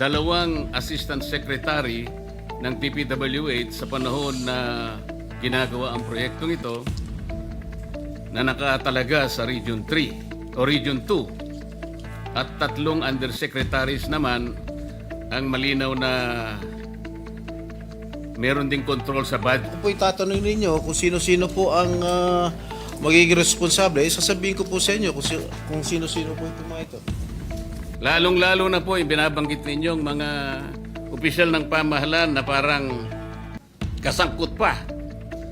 dalawang assistant secretary ng DPWH sa panahon na ginagawa ang proyektong ito na nakatalaga sa Region 3 o Region 2 at tatlong undersecretaries naman ang malinaw na meron ding control sa budget. Kung po itatanong ninyo kung sino-sino po ang ah, magiging responsable, eh, sasabihin ko po sa inyo kung, kung sino-sino po itong mga ito. Lalong-lalo na po yung binabanggit ninyong mga opisyal ng pamahalaan na parang kasangkot pa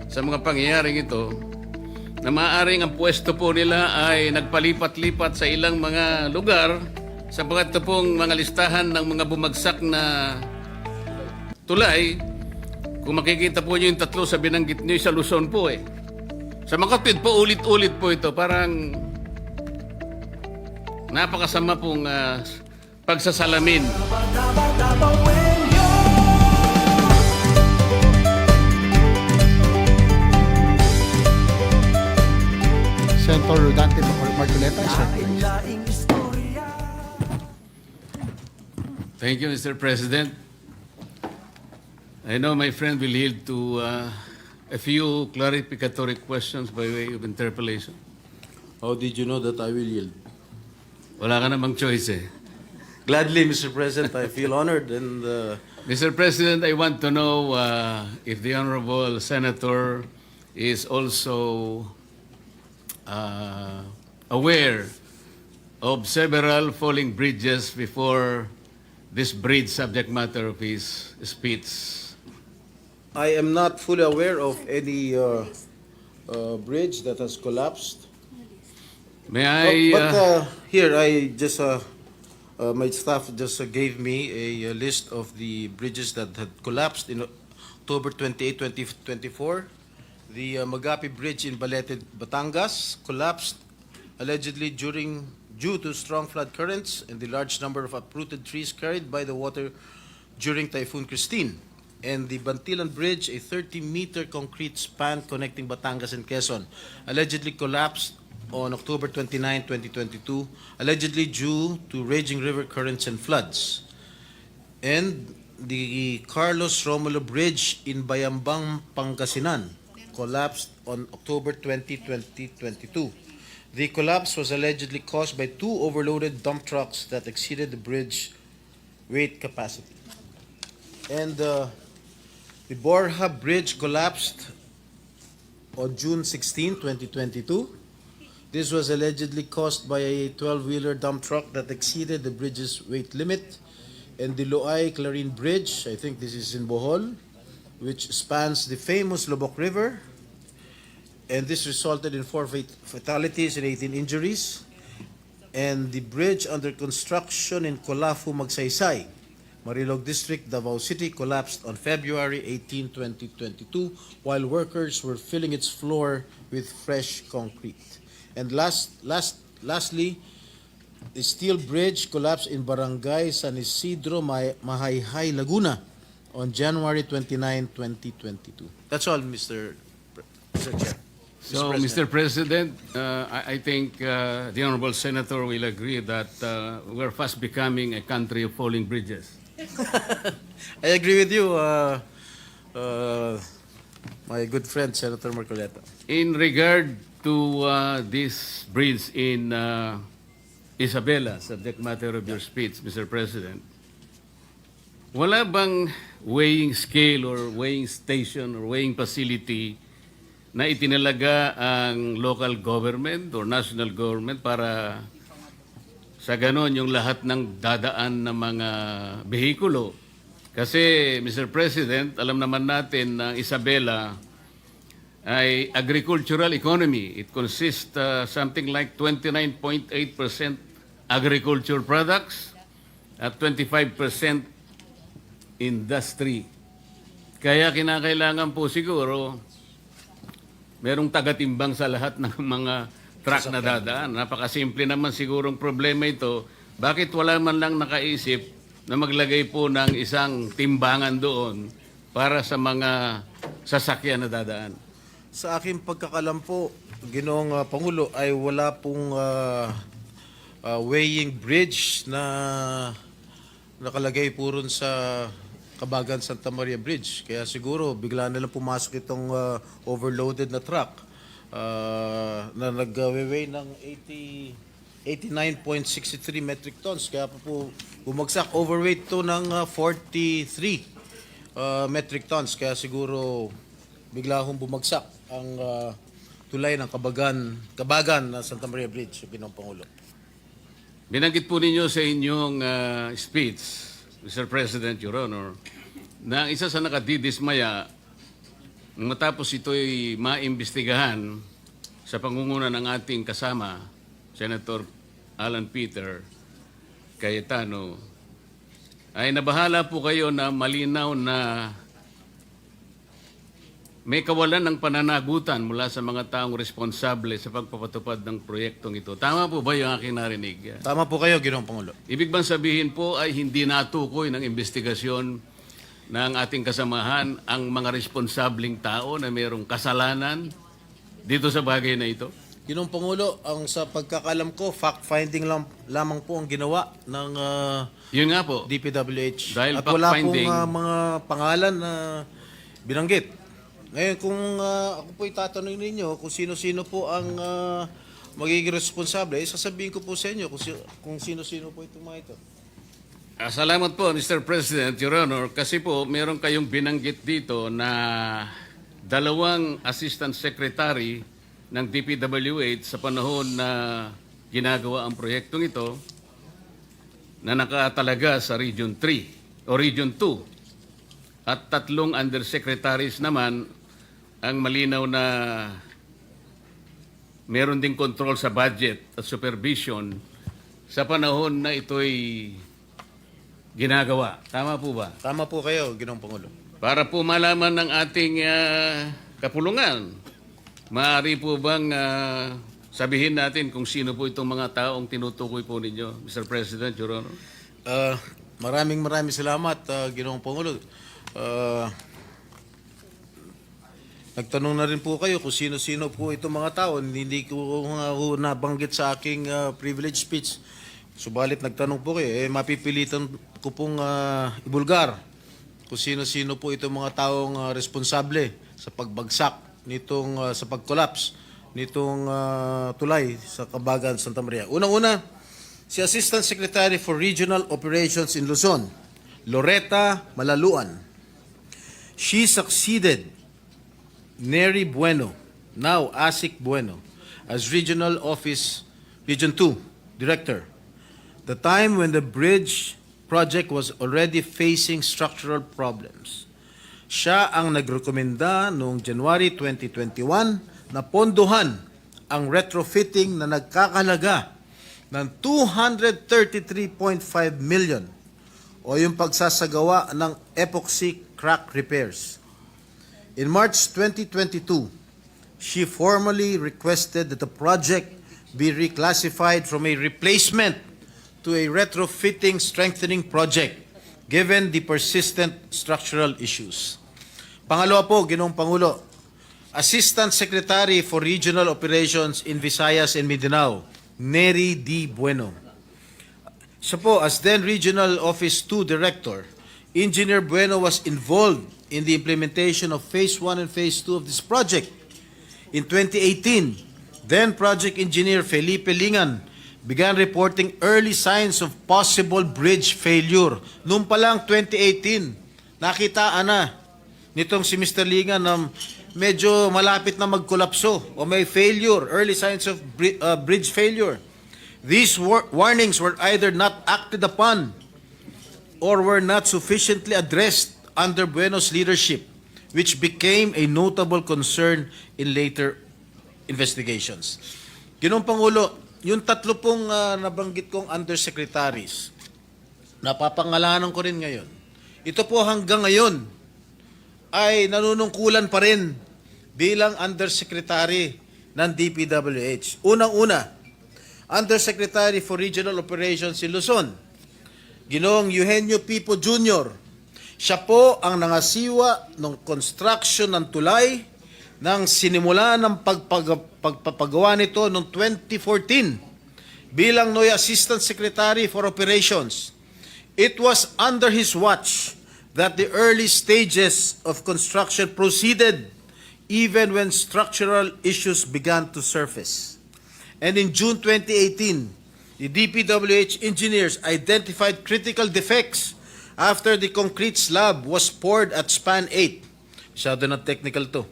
sa mga pangyayaring ito na maaaring ang pwesto po nila ay nagpalipat-lipat sa ilang mga lugar sapagat ito pong mga listahan ng mga bumagsak na tulay kung makikita po nyo yung tatlo sa binanggit nyo sa Luzon po eh. Sa Makatwid po ulit-ulit po ito parang napakasama pong ah, pagsasalamin Senator Rodante Marcoleta is recognized. Thank you, Mr. President. I know my friend will yield to uh, a few clarificatory questions by way of interpellation. How did you know that I will yield? Wala ka namang choice eh. Gladly, Mr. President, I feel honored and uh, Mr. President, I want to know uh, if the Honorable Senator is also uh, aware of several falling bridges before this bridge subject matter of his speech. I am not fully aware of any uh, uh, bridge that has collapsed. May I... but uh, uh, here, I just uh, uh, my staff just uh, gave me a, uh list of the bridges that had collapsed in October 28, 2024. The uh, Magapi Bridge in Balete, Batangas collapsed allegedly during due to strong flood currents and the large number of uprooted trees carried by the water during Typhoon Christine. And the Bantilan Bridge, a 30-meter concrete span connecting Batangas and Quezon, allegedly collapsed on October 29, 2022, allegedly due to raging river currents and floods. And the Carlos Romulo Bridge in Bayambang, Pangasinan collapsed on October 20, 2022. The collapse was allegedly caused by two overloaded dump trucks that exceeded the bridge weight capacity. And uh, the Borja Bridge collapsed on June 16, 2022. This was allegedly caused by a 12-wheeler dump truck that exceeded the bridge's weight limit. And the Loay Clarin Bridge, I think this is in Bohol, which spans the famous Lobok River. And this resulted in four fatalities and 18 injuries. And the bridge under construction in Colafu, Magsaysay, Marilog District, Davao City collapsed on February 18, 2022, while workers were filling its floor with fresh concrete. And last, last, lastly, the steel bridge collapsed in Barangay San Isidro, Ma- Mahayhay, Laguna on January 29, 2022. That's all, Mr. Pre- Mr. Chair. So, President. Mr. President, uh, I, I think uh, the Honorable Senator will agree that uh, we're fast becoming a country of falling bridges. I agree with you, uh, uh, my good friend, Senator Marcoleta. In regard to uh, this bridge in uh, Isabela, subject matter of your speech, Mr. President, wala bang weighing scale or weighing station or weighing facility na itinalaga ang local government or national government para sa ganon yung lahat ng dadaan ng mga behikulo. Kasi, Mr. President, alam naman natin na Isabela ay agricultural economy. It consists uh, something like 29.8% agriculture products at 25% industry. Kaya kinakailangan po siguro merong tagatimbang sa lahat ng mga truck na dadaan. Napakasimple naman sigurong problema ito. Bakit wala man lang nakaisip na maglagay po ng isang timbangan doon para sa mga sasakyan na dadaan? Sa aking pagkakalam po, Ginoong uh, Pangulo, ay wala pong uh, uh, weighing bridge na nakalagay po rin sa Kabagan Santa Maria Bridge. Kaya siguro bigla nilang pumasok itong ah, overloaded na truck ah, na nag-weigh ng 80, 89.63 metric tons. Kaya po, po bumagsak. Overweight to ng ah, 43 ah, metric tons. Kaya siguro bigla hong bumagsak ang ah, tulay ng Kabagan, Kabagan na Santa Maria Bridge, Ginong Pangulo. Binanggit po ninyo sa inyong ah, speech, Mr. President, Your Honor, na isa sa nakadidismaya matapos ito'y maimbestigahan sa pangunguna ng ating kasama, Senator Alan Peter Cayetano, ay nabahala po kayo na malinaw na may kawalan ng pananagutan mula sa mga taong responsable sa pagpapatupad ng proyektong ito. Tama po ba yung aking narinig? Tama po kayo, Ginong Pangulo. Ibig bang sabihin po ay hindi natukoy ng investigasyon ng ating kasamahan ang mga responsabling tao na mayroong kasalanan dito sa bagay na ito? Ginong Pangulo, ang sa pagkakalam ko, fact-finding lang, lamang po ang ginawa ng ah, Yun nga po. DPWH. Dahil At wala pong fact-finding- ah, mga pangalan na binanggit. Ngayon, kung ah, ako po itatanong ninyo kung sino-sino po ang ah, magiging responsable, eh, sasabihin ko po sa inyo kung, si- kung sino-sino po itong mga ito. Ah, salamat po, Mr. President, Your Honor, kasi po meron kayong binanggit dito na dalawang Assistant Secretary ng DPWH sa panahon na ginagawa ang proyektong ito na nakatalaga sa Region 3 o Region 2 at tatlong undersecretaries naman ang malinaw na meron ding control sa budget at supervision sa panahon na ito'y ginagawa. Tama po ba? Tama po kayo, Ginong Pangulo. Para po malaman ng ating ah, kapulungan, maaari po bang ah, sabihin natin kung sino po itong mga taong tinutukoy po ninyo, Mr. President, Your Honor? Ah, maraming maraming salamat, uh, Ginoong Pangulo. Ah, nagtanong na rin po kayo kung sino-sino po itong mga tao. Hindi ko ho nabanggit sa aking ah, privilege speech. Subalit nagtanong po kayo, eh, mapipilitan ko pong ah, ibulgar kung sino-sino po itong mga taong ah, responsable sa pagbagsak nitong ah, sa pag-collapse nitong ah, tulay sa Kabagan, Santa Maria. Unang-una, si Assistant Secretary for Regional Operations in Luzon, Loretta Malaluan. She succeeded Neri Bueno, now Asik Bueno, as Regional Office Region 2 Director. The time when the bridge project was already facing structural problems. Siya ang nagrekomenda noong January 2021 na ponduhan ang retrofitting na nagkakalaga ng 233.5 million o yung pagsasagawa ng epoxy crack repairs. In March 2022, she formally requested that the project be reclassified from a replacement to a retrofitting strengthening project given the persistent structural issues. Pangalawa po, Ginong Pangulo, Assistant Secretary for Regional Operations in Visayas and Mindanao, Neri D. Bueno. Siya po, as then Regional Office 2 Director, Engineer Bueno was involved in the implementation of Phase 1 and Phase 2 of this project. In 2018, then Project Engineer Felipe Lingan began reporting early signs of possible bridge failure. Noong pa lang 2018, nakitaan na nitong si Mr. Lingan na medyo malapit na magkolapso o may failure, early signs of uh, bridge failure. These war- warnings were either not acted upon or were not sufficiently addressed under Bueno's leadership, which became a notable concern in later investigations. Ginong Pangulo, yung tatlo pong ah, nabanggit kong undersecretaries, napapangalanan ko rin ngayon. Ito po hanggang ngayon ay nanunungkulan pa rin bilang undersecretary ng DPWH. Unang-una, Undersecretary for Regional Operations in Luzon, Ginoong Eugenio Pipo Jr. Siya po ang nangasiwa ng construction ng tulay nang sinimula ng pagpag- pagpapagawa nito noong 2014 bilang Noy Assistant Secretary for Operations. It was under his watch that the early stages of construction proceeded even when structural issues began to surface. And in June 2018, the DPWH engineers identified critical defects after the concrete slab was poured at span 8. Masyado na technical to.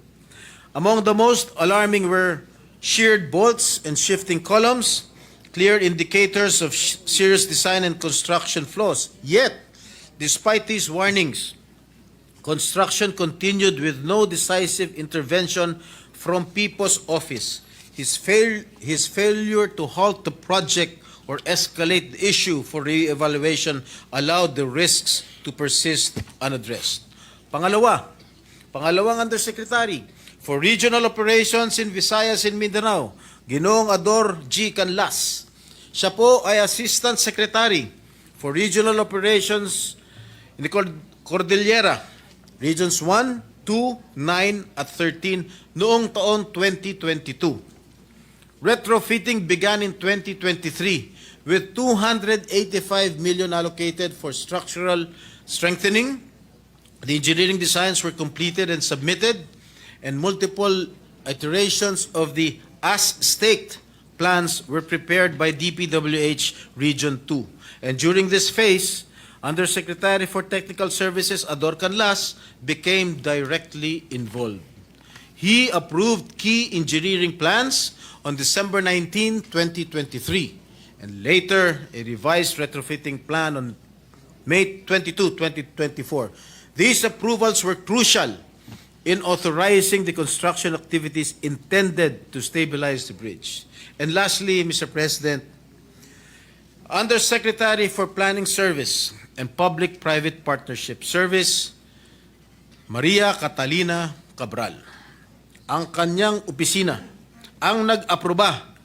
Among the most alarming were sheared bolts and shifting columns, clear indicators of serious design and construction flaws. Yet, despite these warnings, construction continued with no decisive intervention from People's Office. His, fail- his failure to halt the project or escalate the issue for re-evaluation allowed the risks to persist unaddressed. Pangalawa, pangalawang undersecretary for regional operations in Visayas and Mindanao, Ginoong Ador G. Canlas. Siya po ay assistant secretary for regional operations in the Cord- Cordillera, Regions 1, 2, 9 at 13 noong taon 2022. Retrofitting began in 2023 with 285 million allocated for structural strengthening. The engineering designs were completed and submitted, and multiple iterations of the as-staked plans were prepared by DPWH Region 2. And during this phase, Undersecretary for Technical Services Ador Canlas became directly involved. He approved key engineering plans on December 19, 2023, and later a revised retrofitting plan on May 22, 2024. These approvals were crucial in authorizing the construction activities intended to stabilize the bridge. And lastly, Mr. President, Undersecretary for Planning Service and Public-Private Partnership Service, Maria Catalina Cabral. Ang kanyang opisina ang nag-aproba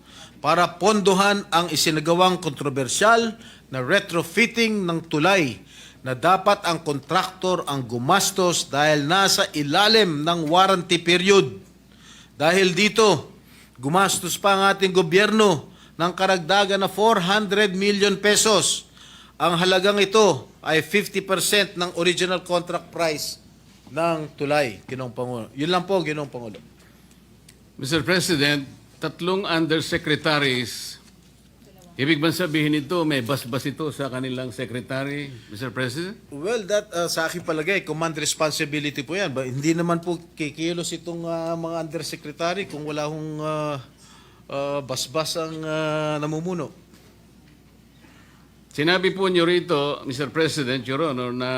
para pondohan ang isinagawang kontrobersyal na retrofitting ng tulay na dapat ang kontraktor ang gumastos dahil nasa ilalim ng warranty period. Dahil dito, gumastos pa ang ating gobyerno ng karagdagan na 400 million pesos. Ang halagang ito ay 50% ng original contract price ng tulay, Ginong Pangulo. Yun lang po, Ginong Pangulo. Mr. President, tatlong undersecretaries, ibig bang sabihin ito, may basbas ito sa kanilang secretary, Mr. President? Well, that uh, sa akin palagay, command responsibility po yan. Ba, hindi naman po kikilos itong uh, mga undersecretary kung wala hong uh, uh, basbas ang uh, namumuno. Sinabi po niyo rito, Mr. President, Your Honor, na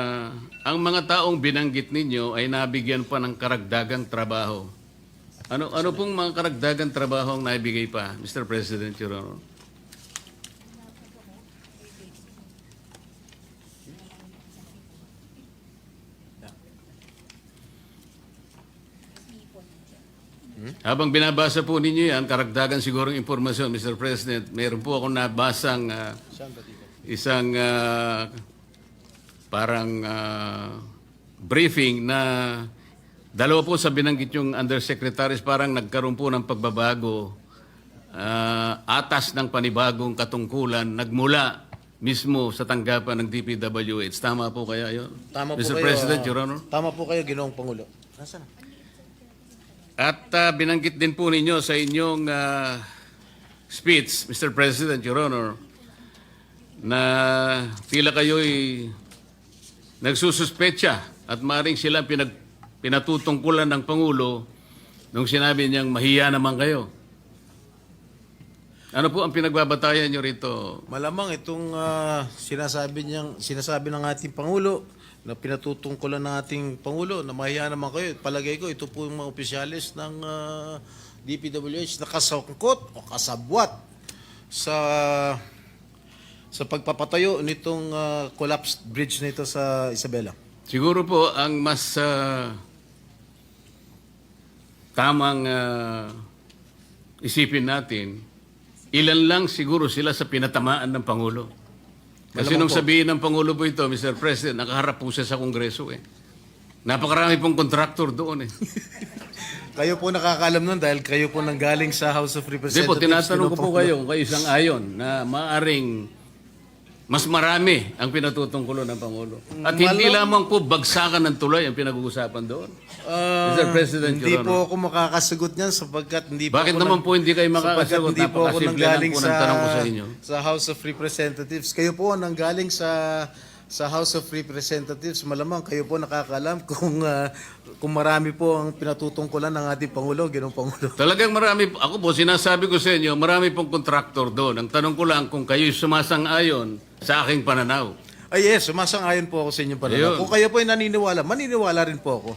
ang mga taong binanggit ninyo ay nabigyan pa ng karagdagang trabaho. Ano ano pong mga karagdagang trabaho ang naibigay pa, Mr. President, Your Honor? Habang binabasa po ninyo yan, karagdagan sigurong impormasyon, Mr. President, meron po akong nabasang ah, isang ah, parang ah, briefing na dalawa po sa binanggit yung undersecretaries parang nagkaroon po ng pagbabago ah, atas ng panibagong katungkulan nagmula mismo sa tanggapan ng DPWH. Tama po kaya yun? Tama po Mr. kayo, President, ah, Your Honor. Tama po kayo, Ginoong Pangulo. Nasaan? At ah, binanggit din po ninyo sa inyong ah, speech, Mr. President, Your Honor, na tila kayo'y nagsususpecha at maring sila pinag, pinatutungkulan ng Pangulo nung sinabi niyang mahiya naman kayo. Ano po ang pinagbabatayan niyo rito? Malamang itong ah, sinasabi niyang sinasabi ng ating pangulo na pinatutungkulan ng ating pangulo na mahiya naman kayo. Palagay ko ito po yung mga opisyalis ng ah, DPWH na kasangkot o kasabwat sa sa pagpapatayo nitong ah, collapsed bridge nito sa Isabela. Siguro po ang mas ah, tamang ah, isipin natin, ilan lang siguro sila sa pinatamaan ng Pangulo. Kasi Malamang nung po. sabihin ng Pangulo po ito, Mr. President, nakaharap po siya sa Kongreso eh. Napakarami pong kontraktor doon eh. Kayo po nakakalam nun dahil kayo po nanggaling sa House of Hindi Representatives. po, tinatanong ko po kayo kayo isang ayon na maaring mas marami ang pinatutungkulo ng Pangulo. At hindi lamang po bagsakan ng tulay ang pinag-uusapan doon. Ah, Mr. President, hindi Your po ako makakasagot niyan sapagkat hindi po Bakit ako naman nang- po hindi kayo sapagkat makakasagot? hindi po ako Napakasimple nanggaling po sa, ng tanong ko sa inyo. sa House of Representatives. Kayo po ang nanggaling sa sa House of Representatives. Malamang kayo po nakakaalam kung ah, kung marami po ang pinatutungkulan ng ating Pangulo, Ginoong Pangulo. Talagang marami, ako po sinasabi ko sa inyo, marami pong kontraktor doon. Ang tanong ko lang kung kayo'y sumasang-ayon sa aking pananaw. Ay yes, sumasang-ayon po ako sa inyong pananaw. Ayun. Kung kayo po ay naniniwala, maniniwala rin po ako.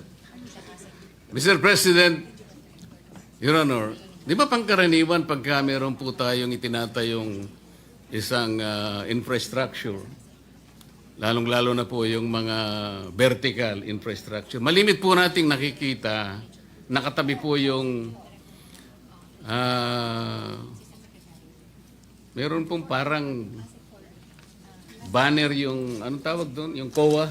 Mr. President, Your Honor, di ba pangkaraniwan pagka meron po tayong itinatayong isang ah, infrastructure, lalong-lalo na po yung mga vertical infrastructure, malimit po nating nakikita, nakatabi po yung ah, meron pong parang banner yung, anong tawag doon? Yung COA?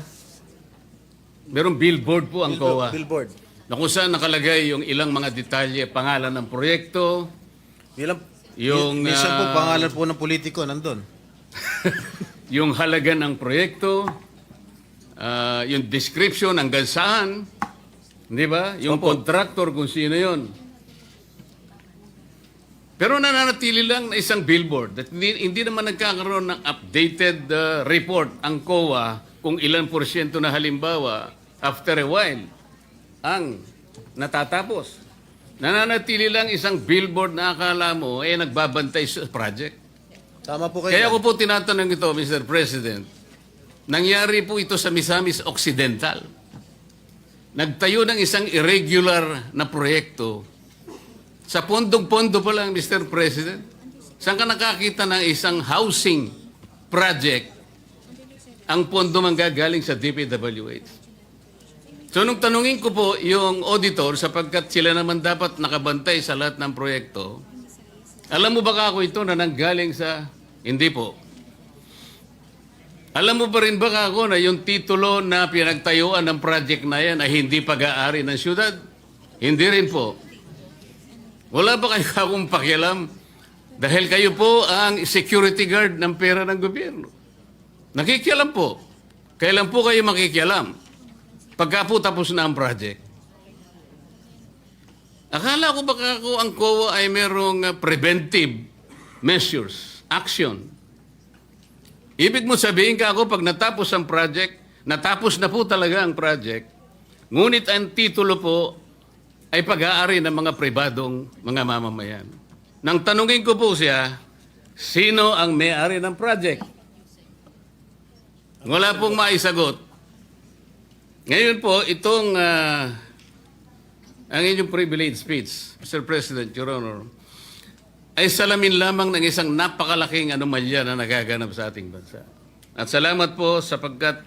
Meron billboard po ang COA Billboard. na kung saan nakalagay yung ilang mga detalye, pangalan ng proyekto, Bilang, Yung, minsan po ah, pangalan po ng politiko nandun. yung halaga ng proyekto, ah, yung description hanggang saan, di ba? Yung contractor kung sino yon. Pero nananatili lang na isang billboard. At hindi, hindi naman nagkakaroon ng updated ah, report ang COA kung ilan porsyento na halimbawa after a while ang natatapos. Nananatili lang isang billboard na akala mo eh nagbabantay sa project. Tama po kayo. Kaya ko po tinatanong ito, Mr. President. Nangyari po ito sa Misamis Occidental. Nagtayo ng isang irregular na proyekto. Sa pondong-pondo pa lang, Mr. President. Saan ka nakakita ng isang housing project ang pondo manggagaling sa DPWH? So nung tanungin ko po yung auditor sapagkat sila naman dapat nakabantay sa lahat ng proyekto, alam mo ba kako ito na nanggaling sa... Hindi po. Alam mo pa rin ba kako na yung titulo na pinagtayuan ng project na yan ay hindi pag-aari ng syudad? Hindi rin po. Wala ba kayo akong pakialam? Dahil kayo po ang security guard ng pera ng gobyerno. Nakikialam po. Kailan po kayo makikialam? Pagka po tapos na ang project. Akala ko baka ako ang COA ay merong uh, preventive measures, action. Ibig mo sabihin ka ako pag natapos ang project, natapos na po talaga ang project, ngunit ang titulo po ay pag-aari ng mga pribadong mga mamamayan. Nang tanungin ko po siya, sino ang may-ari ng project? Wala pong maisagot. Ngayon po, itong ah, ang inyong privilege speech, Mr. President, Your Honor, ay salamin lamang ng isang napakalaking anomalya na nagaganap sa ating bansa. At salamat po sapagkat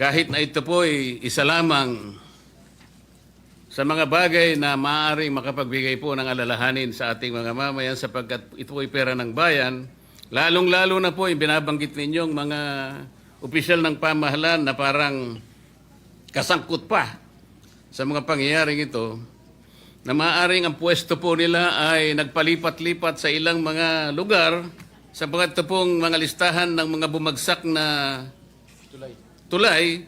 kahit na ito po ay isa lamang sa mga bagay na maaaring makapagbigay po ng alalahanin sa ating mga mamayan sapagkat ito ay pera ng bayan, lalong-lalo na po yung binabanggit ninyong mga opisyal ng pamahalaan na parang kasangkot pa sa mga pangyayaring ito na maaaring ang pwesto po nila ay nagpalipat-lipat sa ilang mga lugar sapagkat ito pong mga listahan ng mga bumagsak na tulay.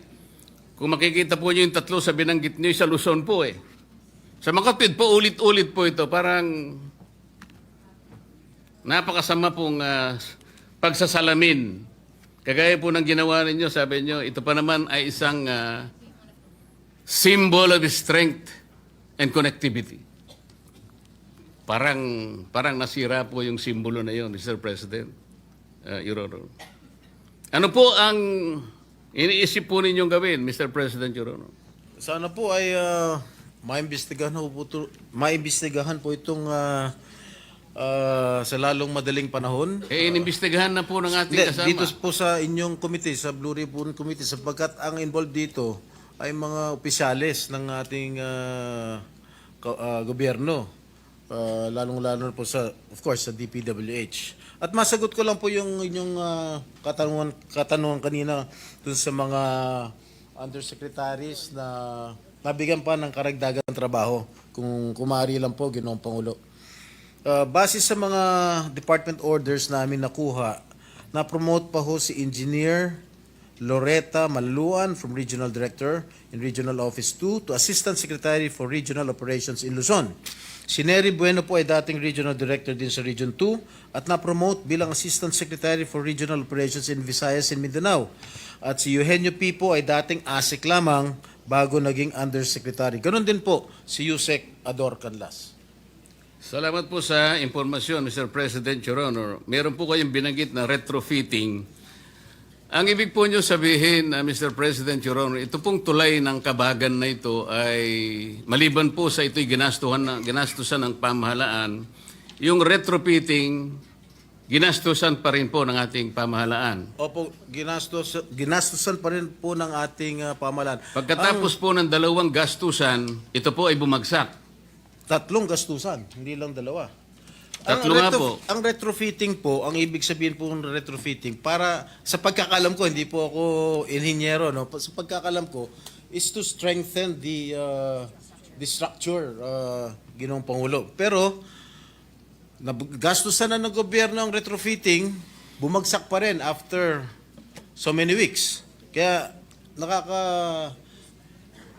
Kung makikita po niyo yung tatlo sa binanggit niyo sa Luzon po eh. Sa Makatwid po, ulit-ulit po ito. Parang napakasama pong ah, pagsasalamin. Kagaya po ng ginawa ninyo, sabi niyo, ito pa naman ay isang ah, symbol of strength and connectivity. Parang parang nasira po yung simbolo na yon, Mr. President, uh, Your Honor. Ano po ang iniisip po ninyong gawin, Mr. President, Your Honor? Sana po ay uh, maimbestigahan po, po, maimbestigahan po itong ah, ah, sa lalong madaling panahon. Eh, inimbestigahan na po ng ating kasama. dito po sa inyong committee, sa Blue Ribbon Committee, sapagkat ang involved dito ay mga opisyalis ng ating ka- ah, gobyerno. Ah, lalong-lalo po sa, of course, sa DPWH. At masagot ko lang po yung inyong ah, katanungan, katanungan kanina dun sa mga undersecretaries na nabigyan pa ng karagdagang trabaho kung kumari lang po, Ginoong Pangulo. Uh, base sa mga department orders namin nakuha, na-promote pa ho si Engineer Loretta Maluan from Regional Director in Regional Office 2 to Assistant Secretary for Regional Operations in Luzon. Si Nery Bueno po ay dating Regional Director din sa Region 2 at na-promote bilang Assistant Secretary for Regional Operations in Visayas and Mindanao. At si Eugenio P. po ay dating ASIC lamang bago naging Undersecretary. Ganon din po si Yusek Ador Canlas. Salamat po sa impormasyon, Mr. President, Your Honor. Meron po kayong binanggit na retrofitting. Ang ibig po nyo sabihin, uh, Mr. President, Your Honor, ito pong tulay ng kabagan na ito ay maliban po sa ito'y ginastuhan na, ginastusan ng pamahalaan, yung retrofitting, ginastusan pa rin po ng ating pamahalaan. Opo, ginastos, ginastosan pa rin po ng ating uh, pamahalaan. Pagkatapos po ng dalawang gastusan, ito po ay bumagsak. Tatlong gastusan, hindi lang dalawa. Tatlo nga po. Ang retrofitting po, ang ibig sabihin po ng retrofitting, para sa pagkakalam ko, hindi po ako inhinyero, no? sa pagkakalam ko, is to strengthen the uh, the structure, uh, ginong Pangulo. Pero, gastusan na ng gobyerno ang retrofitting, bumagsak pa rin after so many weeks. Kaya, nakaka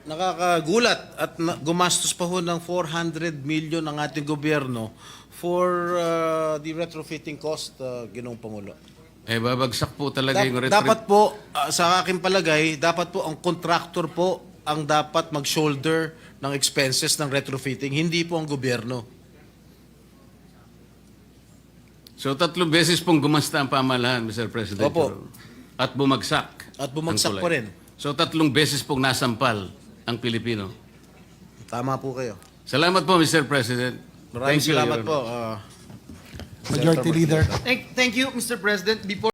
nakakagulat at na- gumastos pa ho ng 400 million ang ating gobyerno for uh, the retrofitting cost, uh, Ginong Pangulo. Eh, babagsak po talaga Dap- yung retro- dapat po, uh, sa aking palagay, dapat po ang contractor po ang dapat mag-shoulder ng expenses ng retrofitting, hindi po ang gobyerno. So tatlong beses pong gumasta ang pamahalaan, Mr. President. Opo. At bumagsak. At bumagsak ang pa rin. So tatlong beses pong nasampal ang Pilipino. Tama po kayo. Salamat po, Mr. President. Maraming Thank you, salamat Your po. Uh, Majority Leader. Thank, thank you, Mr. President. Before